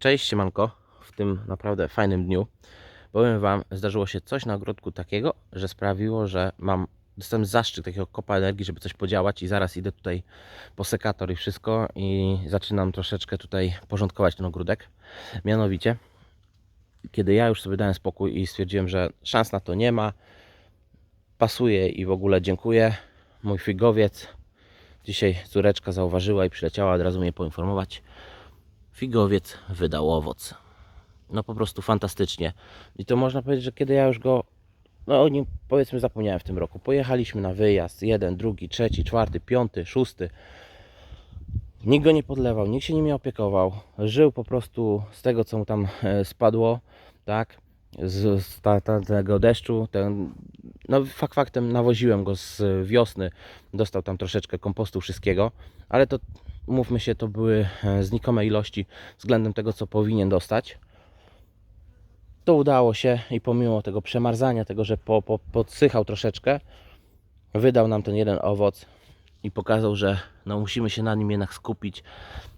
Cześć, siemanko, w tym naprawdę fajnym dniu. Powiem Wam, zdarzyło się coś na ogródku takiego, że sprawiło, że mam, dostałem zaszczyt takiego kopa energii, żeby coś podziałać i zaraz idę tutaj po sekator i wszystko i zaczynam troszeczkę tutaj porządkować ten ogródek. Mianowicie, kiedy ja już sobie dałem spokój i stwierdziłem, że szans na to nie ma, pasuje i w ogóle dziękuję, mój figowiec, dzisiaj córeczka zauważyła i przyleciała od razu mnie poinformować, figowiec wydał owoc. No po prostu fantastycznie. I to można powiedzieć, że kiedy ja już go, no o nim powiedzmy zapomniałem w tym roku. Pojechaliśmy na wyjazd, jeden, drugi, trzeci, czwarty, piąty, szósty. Nikt go nie podlewał, nikt się nim nie opiekował. Żył po prostu z tego, co mu tam e, spadło, tak? Z, z ta, ta, tego deszczu. Ten, no fakt faktem nawoziłem go z wiosny. Dostał tam troszeczkę kompostu wszystkiego, ale to mówmy się, to były e, znikome ilości względem tego, co powinien dostać. To udało się i pomimo tego przemarzania, tego, że po, po, podsychał troszeczkę, wydał nam ten jeden owoc i pokazał, że no, musimy się na nim jednak skupić,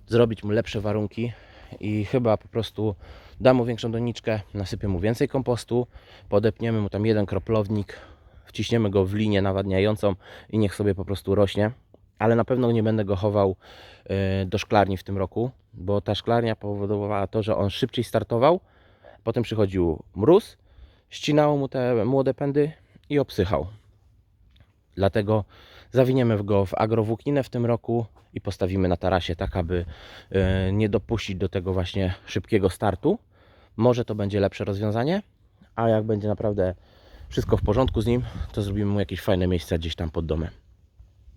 zrobić mu lepsze warunki i chyba po prostu dam mu większą doniczkę, nasypię mu więcej kompostu, podepniemy mu tam jeden kroplownik, wciśniemy go w linię nawadniającą i niech sobie po prostu rośnie. Ale na pewno nie będę go chował y, do szklarni w tym roku, bo ta szklarnia powodowała to, że on szybciej startował, potem przychodził mróz, ścinało mu te młode pędy i obsychał. Dlatego zawiniemy go w agrowłókninę w tym roku i postawimy na tarasie, tak aby y, nie dopuścić do tego właśnie szybkiego startu. Może to będzie lepsze rozwiązanie, a jak będzie naprawdę wszystko w porządku z nim, to zrobimy mu jakieś fajne miejsce gdzieś tam pod domem.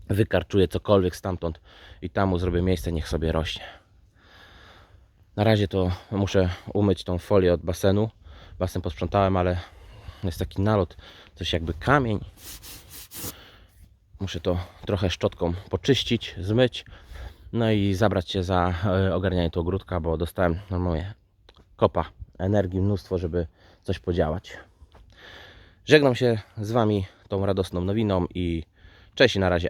Wykarczuję cokolwiek stamtąd i tam mu zrobię miejsce, niech sobie rośnie. Na razie to muszę umyć tą folię od basenu. Basen posprzątałem, ale jest taki nalot, coś jakby kamień. Muszę to trochę szczotką poczyścić, zmyć. No i zabrać się za e, ogarnianie tego ogródka, bo dostałem normalnie kopa energii, mnóstwo, żeby coś podziałać. Żegnam się z Wami tą radosną nowiną i cześć na razie.